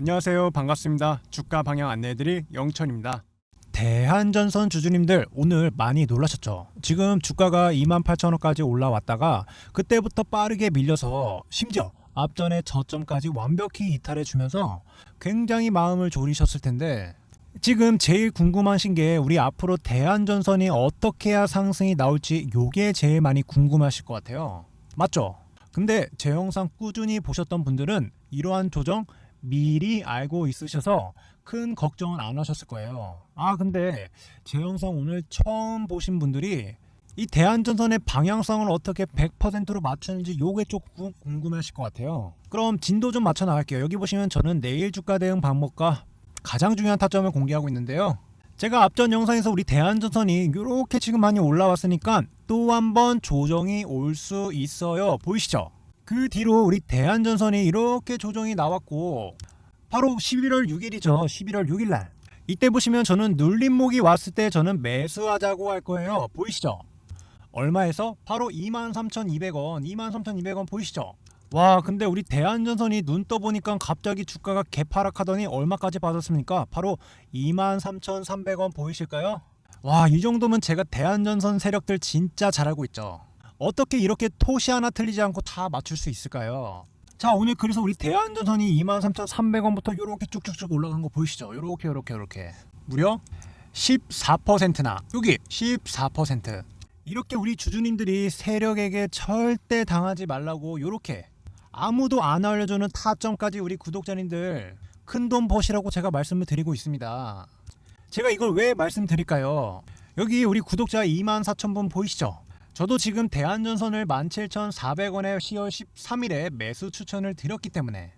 안녕하세요. 반갑습니다. 주가 방향 안내해드릴 영천입니다. 대한전선 주주님들 오늘 많이 놀라셨죠? 지금 주가가 28,000원까지 올라왔다가 그때부터 빠르게 밀려서 심지어 앞전에 저점까지 완벽히 이탈해 주면서 굉장히 마음을 졸이셨을 텐데 지금 제일 궁금하신 게 우리 앞으로 대한전선이 어떻게 해야 상승이 나올지 요게 제일 많이 궁금하실 것 같아요. 맞죠? 근데 제 영상 꾸준히 보셨던 분들은 이러한 조정 미리 알고 있으셔서 큰 걱정은 안 하셨을 거예요. 아, 근데 제 영상 오늘 처음 보신 분들이 이 대한전선의 방향성을 어떻게 100%로 맞추는지 요게 조금 궁금하실 것 같아요. 그럼 진도 좀 맞춰 나갈게요. 여기 보시면 저는 내일 주가 대응 방법과 가장 중요한 타점을 공개하고 있는데요. 제가 앞전 영상에서 우리 대한전선이 이렇게 지금 많이 올라왔으니까 또 한 번 조정이 올 수 있어요. 보이시죠? 그 뒤로 우리 대한전선이 이렇게 조정이 나왔고 바로 11월 6일이죠. 11월 6일 날. 이때 보시면 저는 눌림목이 왔을 때 저는 매수하자고 할 거예요. 보이시죠? 얼마에서? 바로 23,200원, 23,200원 보이시죠? 와, 근데 우리 대한전선이 눈 떠보니까 갑자기 주가가 개파락하더니 얼마까지 빠졌습니까? 바로 23,300원 보이실까요? 와, 이 정도면 제가 대한전선 세력들 진짜 잘 알고 있죠. 어떻게 이렇게 토시 하나 틀리지 않고 다 맞출 수 있을까요? 자, 오늘 그래서 우리 대한전선이 23,300원부터 이렇게 쭉쭉쭉 올라간 거 보이시죠? 요렇게 요렇게 요렇게. 무려 14%나 여기 14% 이렇게 우리 주주님들이 세력에게 절대 당하지 말라고 요렇게 아무도 안 알려주는 타점까지 우리 구독자님들 큰 돈 버시라고 제가 말씀을 드리고 있습니다. 제가 이걸 왜 말씀드릴까요? 여기 우리 구독자 24,000분 보이시죠? 저도 지금 대한전선을 17,400원에 10월 13일에 매수 추천을 드렸기 때문에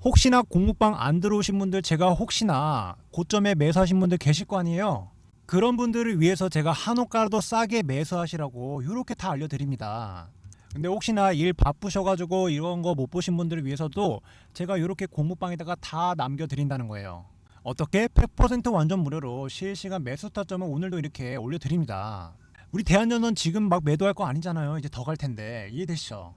혹시나 공무방 안 들어오신 분들 제가 혹시나 고점에 매수하신 분들 계실 거 아니에요? 그런 분들을 위해서 제가 한옥가도 싸게 매수하시라고 이렇게 다 알려드립니다. 근데 혹시나 일 바쁘셔가지고 이런 거 못 보신 분들을 위해서도 제가 이렇게 공무방에다가 다 남겨드린다는 거예요. 어떻게 100% 완전 무료로 실시간 매수 타점을 오늘도 이렇게 올려드립니다. 우리 대한전선 지금 막 매도할 거 아니잖아요. 이제 더 갈 텐데 이해되시죠?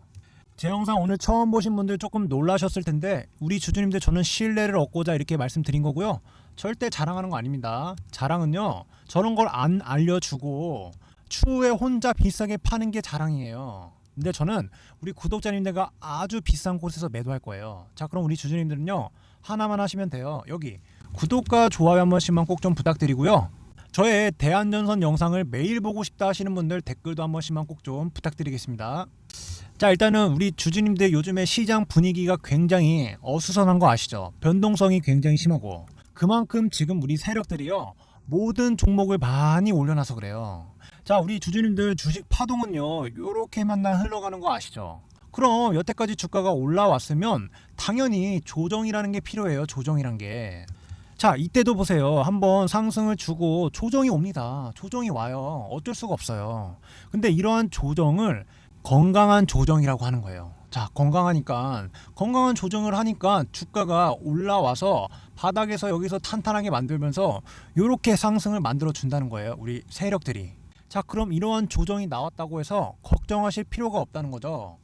제 영상 오늘 처음 보신 분들 조금 놀라셨을 텐데 우리 주주님들 저는 신뢰를 얻고자 이렇게 말씀드린 거고요. 절대 자랑하는 거 아닙니다. 자랑은요. 저런 걸 안 알려주고 추후에 혼자 비싸게 파는 게 자랑이에요. 근데 저는 우리 구독자님들과 아주 비싼 곳에서 매도할 거예요. 자, 그럼 우리 주주님들은요. 하나만 하시면 돼요. 여기 구독과 좋아요 한 번씩만 꼭 좀 부탁드리고요. 저의 대한전선 영상을 매일 보고 싶다 하시는 분들 댓글도 한 번씩만 꼭 좀 부탁드리겠습니다. 자 일단은 우리 주주님들 요즘에 시장 분위기가 굉장히 어수선한 거 아시죠? 변동성이 굉장히 심하고 그만큼 지금 우리 세력들이요 모든 종목을 많이 올려놔서 그래요. 자 우리 주주님들 주식 파동은요 요렇게만 날 흘러가는 거 아시죠? 그럼 여태까지 주가가 올라왔으면 당연히 조정이라는 게 필요해요. 조정이란 게. 자 이때도 보세요. 한번 상승을 주고 조정이 옵니다. 조정이 와요. 어쩔 수가 없어요. 근데 이러한 조정을 건강한 조정이라고 하는 거예요. 자, 건강하니까 건강한 조정을 하니까 주가가 올라와서 바닥에서 여기서 탄탄하게 만들면서 이렇게 상승을 만들어 준다는 거예요. 우리 세력들이. 자, 그럼 이러한 조정이 나왔다고 해서 걱정하실 필요가 없다는 거죠.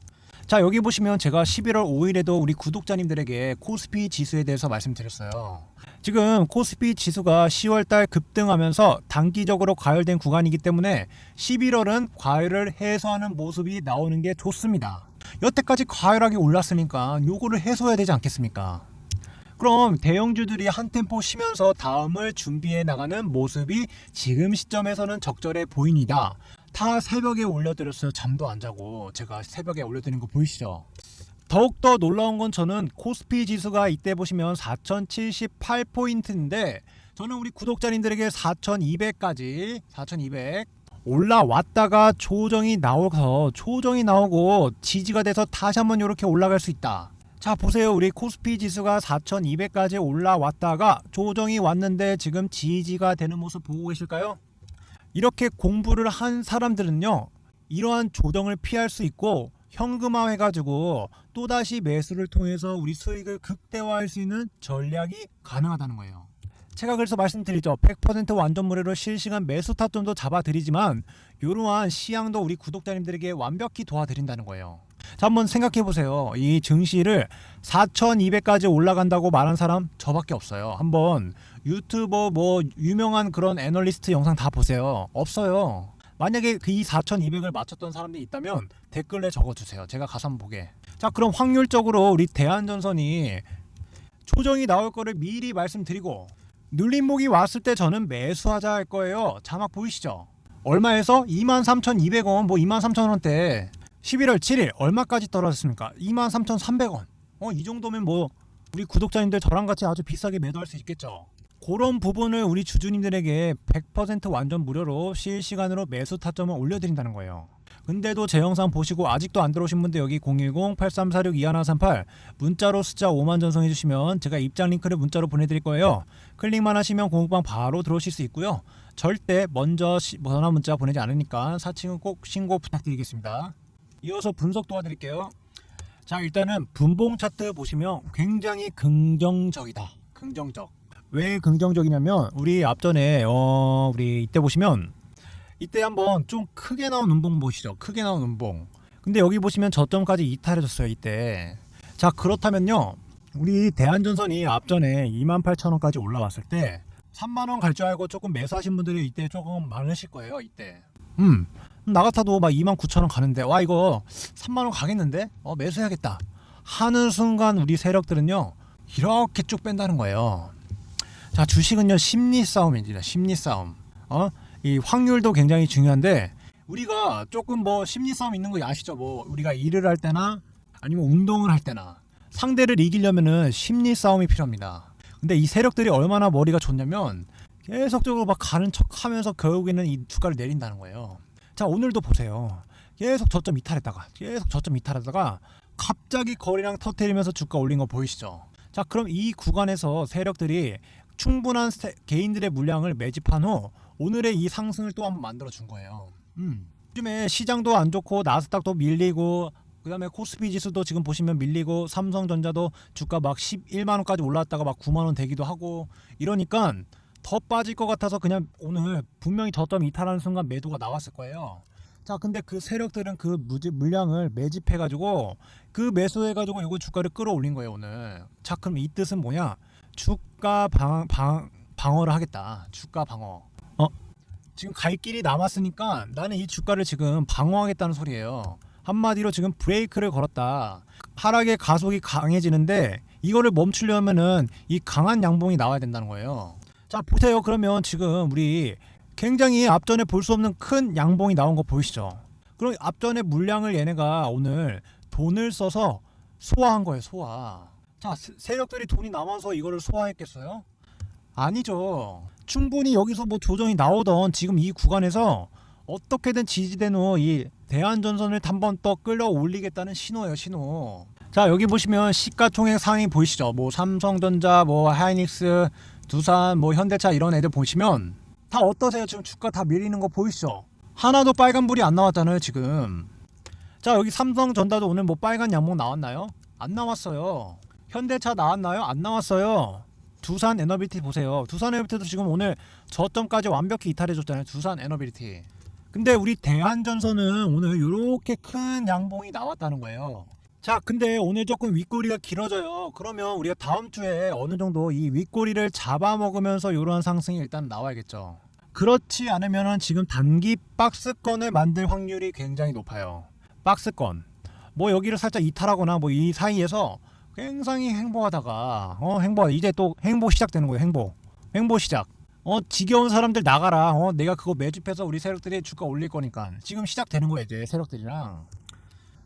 자, 여기 보시면 제가 11월 5일에도 우리 구독자님들에게 코스피 지수에 대해서 말씀드렸어요. 지금 코스피 지수가 10월달 급등하면서 단기적으로 과열된 구간이기 때문에 11월은 과열을 해소하는 모습이 나오는 게 좋습니다. 여태까지 과열하게 올랐으니까 요거를 해소해야 되지 않겠습니까? 그럼 대형주들이 한 템포 쉬면서 다음을 준비해 나가는 모습이 지금 시점에서는 적절해 보입니다. 다 새벽에 올려드렸어요. 잠도 안 자고 제가 새벽에 올려드린 거 보이시죠? 더욱더 놀라운 건 저는 코스피 지수가 이때 보시면 4078포인트인데 저는 우리 구독자님들에게 4200까지 4200 올라왔다가 조정이 나와서 조정이 나오고 지지가 돼서 다시 한번 이렇게 올라갈 수 있다. 자 보세요 우리 코스피 지수가 4200까지 올라왔다가 조정이 왔는데 지금 지지가 되는 모습 보고 계실까요? 이렇게 공부를 한 사람들은요 이러한 조정을 피할 수 있고 현금화 해가지고 또다시 매수를 통해서 우리 수익을 극대화할 수 있는 전략이 가능하다는 거예요. 제가 그래서 말씀드리죠. 100% 완전 무료로 실시간 매수 타점도 잡아드리지만 이러한 시향도 우리 구독자님들에게 완벽히 도와드린다는 거예요. 자, 한번 생각해 보세요. 이 증시를 4,200까지 올라간다고 말한 사람 저밖에 없어요. 한번 유튜버 뭐 유명한 그런 애널리스트 영상 다 보세요. 없어요. 만약에 그 이 4,200을 맞췄던 사람들이 있다면 댓글에 적어주세요. 제가 가서 한번 보게. 자, 그럼 확률적으로 우리 대한전선이 조정이 나올 거를 미리 말씀드리고 눌림목이 왔을 때 저는 매수하자 할 거예요. 자막 보이시죠? 얼마에서 23,200원, 뭐 23,000원대 11월 7일 얼마까지 떨어졌습니까? 23,300원. 어, 이 정도면 뭐 우리 구독자님들 저랑 같이 아주 비싸게 매도할 수 있겠죠. 그런 부분을 우리 주주님들에게 100% 완전 무료로 실시간으로 매수 타점을 올려드린다는 거예요. 근데도 제 영상 보시고 아직도 안 들어오신 분들 여기 010-8346-2138 문자로 숫자 5만 전송해 주시면 제가 입장 링크를 문자로 보내드릴 거예요. 클릭만 하시면 공부방 바로 들어오실 수 있고요. 절대 먼저 시- 전화 문자 보내지 않으니까 사칭은 꼭 신고 부탁드리겠습니다. 이어서 분석 도와드릴게요. 자 일단은 분봉 차트 보시면 굉장히 긍정적이다. 긍정적. 왜 긍정적이냐면 우리 앞전에 어 우리 이때 보시면 이때 한번 좀 크게 나온 음봉 보시죠. 크게 나온 음봉. 근데 여기 보시면 저점까지 이탈해졌어요. 이때. 자 그렇다면요. 우리 대한전선이 앞전에 28,000원까지 올라왔을 때 3만 원 갈 줄 알고 조금 매수하신 분들이 이때 조금 많으실 거예요. 이때. 음. 나 같아도 막 29,000원 가는데 와 이거 3만 원 가겠는데? 어 매수해야겠다. 하는 순간 우리 세력들은요. 이렇게 쭉 뺀다는 거예요. 자, 주식은요. 심리 싸움입니다. 심리 싸움. 어? 이 확률도 굉장히 중요한데 우리가 조금 뭐 심리 싸움 있는 거 아시죠? 뭐 우리가 일을 할 때나 아니면 운동을 할 때나 상대를 이기려면은 심리 싸움이 필요합니다. 근데 이 세력들이 얼마나 머리가 좋냐면 계속적으로 막 가는 척 하면서 결국에는 이 주가를 내린다는 거예요. 자, 오늘도 보세요. 계속 저점 이탈했다가 계속 저점 이탈하다가 갑자기 거래량 터트리면서 주가 올린 거 보이시죠? 자, 그럼 이 구간에서 세력들이 충분한 세- 개인들의 물량을 매집한 후 오늘의 이 상승을 또 한번 만들어 준 거예요. 음. 요즘에 시장도 안 좋고 나스닥도 밀리고 그다음에 코스피 지수도 지금 보시면 밀리고 삼성전자도 주가 막 11만 원까지 올랐다가 막 9만 원 되기도 하고 이러니까 더 빠질 것 같아서 그냥 오늘 분명히 저점 이탈하는 순간 매도가 나왔을 거예요. 자, 근데 그 세력들은 그 물량을 매집해가지고 그 매수해가지고 이거 주가를 끌어올린 거예요 오늘. 자, 그럼 이 뜻은 뭐냐? 주가 방, 방 방어를 하겠다. 주가 방어. 어? 지금 갈 길이 남았으니까 나는 이 주가를 지금 방어하겠다는 소리예요. 한마디로 지금 브레이크를 걸었다. 하락의 가속이 강해지는데 이거를 멈추려면은 이 강한 양봉이 나와야 된다는 거예요. 자 보세요. 그러면 지금 우리 굉장히 앞전에 볼 수 없는 큰 양봉이 나온 거 보이시죠? 그럼 앞전에 물량을 얘네가 오늘 돈을 써서 소화한 거예요. 소화. 자 세- 세력들이 돈이 남아서 이거를 소화했겠어요? 아니죠. 충분히 여기서 뭐 조정이 나오던 지금 이 구간에서 어떻게든 지지된 후 이 대한전선을 한번 더 끌어올리겠다는 신호예요, 신호. 자, 여기 보시면 시가총액 상위 보이시죠? 뭐 삼성전자, 뭐 하이닉스, 두산, 뭐 현대차 이런 애들 보시면 다 어떠세요? 지금 주가 다 밀리는 거 보이시죠? 하나도 빨간불이 안 나왔잖아요, 지금. 자, 여기 삼성전자도 오늘 뭐 빨간 양봉 나왔나요? 안 나왔어요. 현대차 나왔나요? 안 나왔어요. 두산 에너비티 보세요. 두산 에너비티도 지금 오늘 저점까지 완벽히 이탈해 줬잖아요. 두산 에너비티. 근데 우리 대한전선은 오늘 이렇게 큰 양봉이 나왔다는 거예요. 자, 근데 오늘 조금 윗꼬리가 길어져요. 그러면 우리가 다음 주에 어느 정도 이 윗꼬리를 잡아먹으면서 이러한 상승이 일단 나와야겠죠. 그렇지 않으면은 지금 단기 박스권을 만들 확률이 굉장히 높아요. 박스권. 뭐 여기를 살짝 이탈하거나 뭐 이 사이에서 굉장히 행보하다가 어 행보 이제 또 행보 시작되는 거예요. 행보. 행보 시작. 어 지겨운 사람들 나가라. 어 내가 그거 매집해서 우리 세력들이 주가 올릴 거니까 지금 시작되는 거예요. 이제 세력들이랑.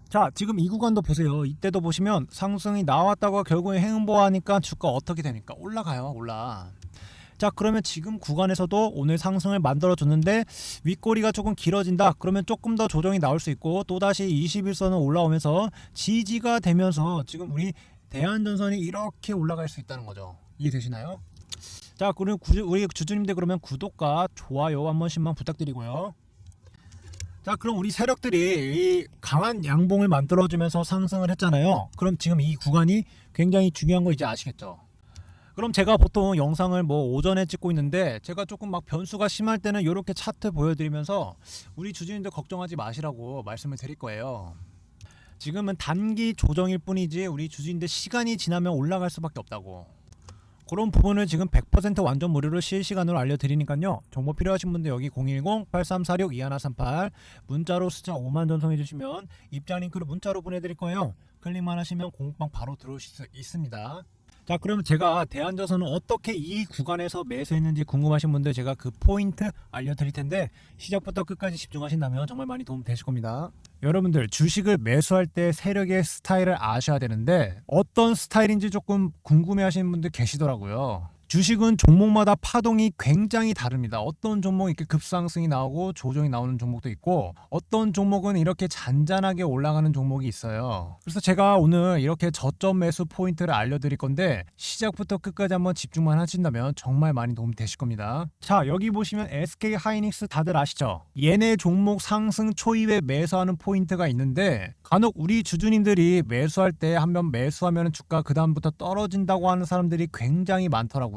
자 지금 이 구간도 보세요. 이때도 보시면 상승이 나왔다가 결국에 행보하니까 주가 어떻게 되니까 올라가요. 올라. 자 그러면 지금 구간에서도 오늘 상승을 만들어 줬는데 윗꼬리가 조금 길어진다 그러면 조금 더 조정이 나올 수 있고 또다시 21선은 올라오면서 지지가 되면서 지금 우리 대한전선이 이렇게 올라갈 수 있다는 거죠 이해되시나요? 자 그럼 구, 우리 주주님들 그러면 구독과 좋아요 한 번씩만 부탁드리고요 자 그럼 우리 세력들이 이 강한 양봉을 만들어주면서 상승을 했잖아요 그럼 지금 이 구간이 굉장히 중요한 거 이제 아시겠죠? 그럼 제가 보통 영상을 뭐 오전에 찍고 있는데 제가 조금 막 변수가 심할 때는 이렇게 차트 보여드리면서 우리 주주님들 걱정하지 마시라고 말씀을 드릴 거예요. 지금은 단기 조정일 뿐이지 우리 주주인들 시간이 지나면 올라갈 수밖에 없다고. 그런 부분을 지금 100% 완전 무료로 실시간으로 알려드리니까요. 정보 필요하신 분들 여기 010-8346-2138 문자로 숫자 5만 전송해 주시면 입장 링크를 문자로 보내드릴 거예요. 클릭만 하시면 공방 바로 들어오실 수 있습니다. 자 그러면 제가 대한저선은 어떻게 이 구간에서 매수했는지 궁금하신 분들 제가 그 포인트 알려드릴 텐데 시작부터 끝까지 집중하신다면 정말 많이 도움 되실 겁니다. 여러분들 주식을 매수할 때 세력의 스타일을 아셔야 되는데 어떤 스타일인지 조금 궁금해하시는 분들 계시더라고요. 주식은 종목마다 파동이 굉장히 다릅니다. 어떤 종목은 이렇게 급상승이 나오고 조정이 나오는 종목도 있고 어떤 종목은 이렇게 잔잔하게 올라가는 종목이 있어요. 그래서 제가 오늘 이렇게 저점 매수 포인트를 알려드릴 건데 시작부터 끝까지 한번 집중만 하신다면 정말 많이 도움 되실 겁니다. 자 여기 보시면 SK 하이닉스 다들 아시죠? 얘네 종목 상승 초입에 매수하는 포인트가 있는데 간혹 우리 주주님들이 매수할 때 한 번 매수하면 주가 그 다음부터 떨어진다고 하는 사람들이 굉장히 많더라고요.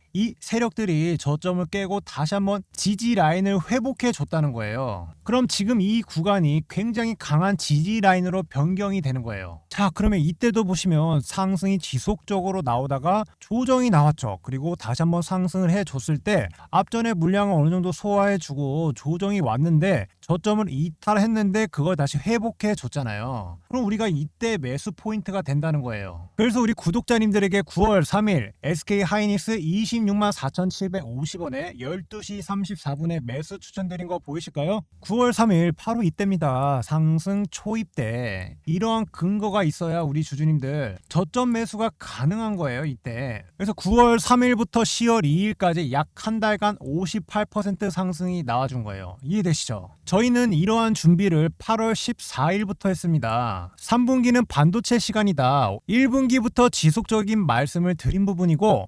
이 세력들이 저점을 깨고 다시 한번 지지 라인을 회복해 줬다는 거예요. 그럼 지금 이 구간이 굉장히 강한 지지 라인으로 변경이 되는 거예요. 자, 그러면 이때도 보시면 상승이 지속적으로 나오다가 조정이 나왔죠. 그리고 다시 한번 상승을 해 줬을 때 앞전에 물량을 어느 정도 소화해 주고 조정이 왔는데 저점을 이탈했는데 그걸 다시 회복해 줬잖아요. 그럼 우리가 이때 매수 포인트가 된다는 거예요. 그래서 우리 구독자님들에게 9월 3일 SK 하이닉스 26만 4,750원에 12시 34분에 매수 추천드린 거 보이실까요? 9월 3일 바로 이때입니다. 상승 초입 때 이러한 근거가 있어야 우리 주주님들 저점 매수가 가능한 거예요. 이때. 그래서 9월 3일부터 10월 2일까지 약 한 달간 58% 상승이 나와준 거예요. 이해되시죠? 저희는 이러한 준비를 8월 14일부터 했습니다. 3분기는 반도체 시간이다. 1분기부터 지속적인 말씀을 드린 부분이고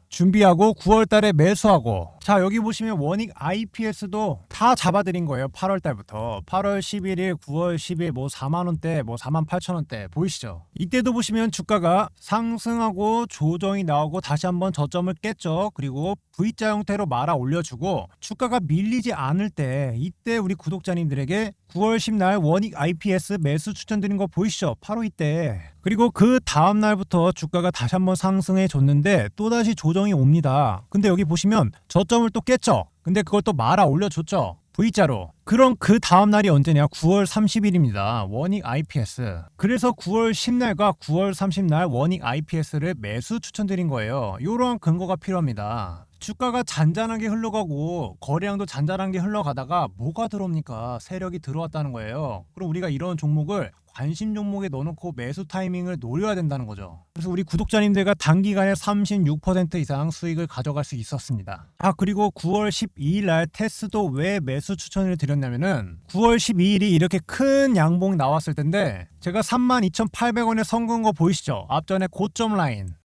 준비하고 9월 달에 매수하고. 자 여기 보시면 워닝 IPS도 다 잡아드린 거예요 8월 달부터. 8월 11일 9월 10일 뭐 4만원대 뭐 4만 8천원대 보이시죠? 이때도 보시면 주가가 상승하고 조정이 나오고 다시 한번 저점을 깼죠. 그리고 V자 형태로 말아 올려주고 주가가 밀리지 않을 때 이때 우리 구독자님들에게 9월 10날 워닝 IPS 매수 추천드린 거 보이시죠 바로 이때 그리고 그 다음 날부터 주가가 다시 한번 상승해 줬는데 또다시 조정이 옵니다. 근데 여기 보시면 저점을 또 깼죠. 근데 그걸 또 말아 올려줬죠. V자로. 그럼 그 다음 날이 언제냐? 9월 30일입니다. 워닝 IPS. 그래서 9월 10날과 9월 30날 워닝 IPS를 매수 추천드린 거예요. 이러한 근거가 필요합니다. 주가가 잔잔하게 흘러가고 거래량도 잔잔하게 흘러가다가 뭐가 들어옵니까? 세력이 들어왔다는 거예요. 그럼 우리가 이런 종목을 관심 종목에 넣어놓고 매수 타이밍을 노려야 된다는 거죠. 그래서 우리 구독자님들과 단기간에 36% 이상 수익을 가져갈 수 있었습니다. 아 그리고 9월 12일 날 테스도 왜 매수 추천을 드렸냐면은 9월 12일이 이렇게 큰 양봉 나왔을 텐데 제가 32,800원에 선근 거 보이시죠? 앞전에 고점 라인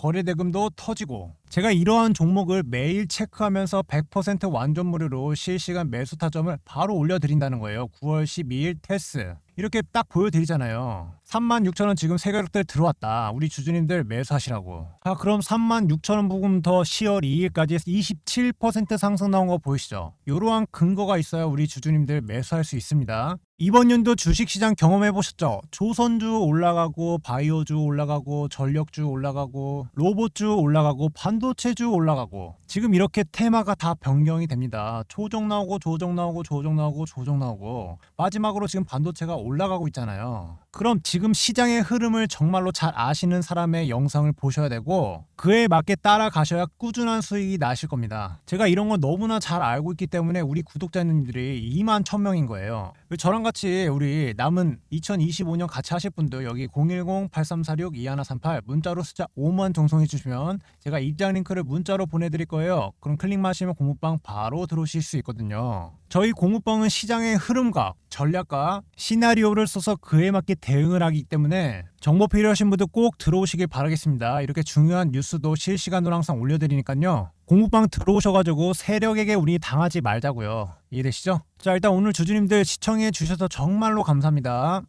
거래 대금도 터지고 제가 이러한 종목을 매일 체크하면서 100% 완전 무료로 실시간 매수 타점을 바로 올려드린다는 거예요. 9월 12일 테스. 이렇게 딱 보여드리잖아요. 36,000원 지금 세가격들 들어왔다. 우리 주주님들 매수하시라고. 자, 그럼 36,000원 부분부터 10월 2일까지 27% 상승 나온 거 보이시죠? 이러한 근거가 있어야 우리 주주님들 매수할 수 있습니다. 이번 연도 주식시장 경험해 보셨죠? 조선주 올라가고 바이오주 올라가고 전력주 올라가고 로봇주 올라가고 반도체주 올라가고 지금 이렇게 테마가 다 변경이 됩니다. 조정 나오고 조정 나오고 조정 나오고 조정 나오고 마지막으로 지금 반도체가 올라 가고 있잖아요. 그럼 지금 시장의 흐름을 정말로 잘 아시는 사람의 영상을 보셔야 되고 그에 맞게 따라가셔야 꾸준한 수익이 나실 겁니다. 제가 이런 거 너무나 잘 알고 있기 때문에 우리 구독자님들이 2만 1000명인 거예요. 저랑 같이 우리 남은 2025년 같이 하실 분들 여기 010-8346-2138 문자로 숫자 5만 정송해 주시면 제가 입장 링크를 문자로 보내드릴 거예요. 그럼 클릭만 하시면 공부방 바로 들어오실 수 있거든요. 저희 공부방은 시장의 흐름과 전략과 시나리오를 써서 그에 맞게 대응을 하기 때문에 정보 필요하신 분들 꼭 들어오시길 바라겠습니다. 이렇게 중요한 뉴스도 실시간으로 항상 올려드리니까요. 공부방 들어오셔가지고 세력에게 우리 당하지 말자고요. 이해되시죠? 자 일단 오늘 주주님들 시청해 주셔서 정말로 감사합니다.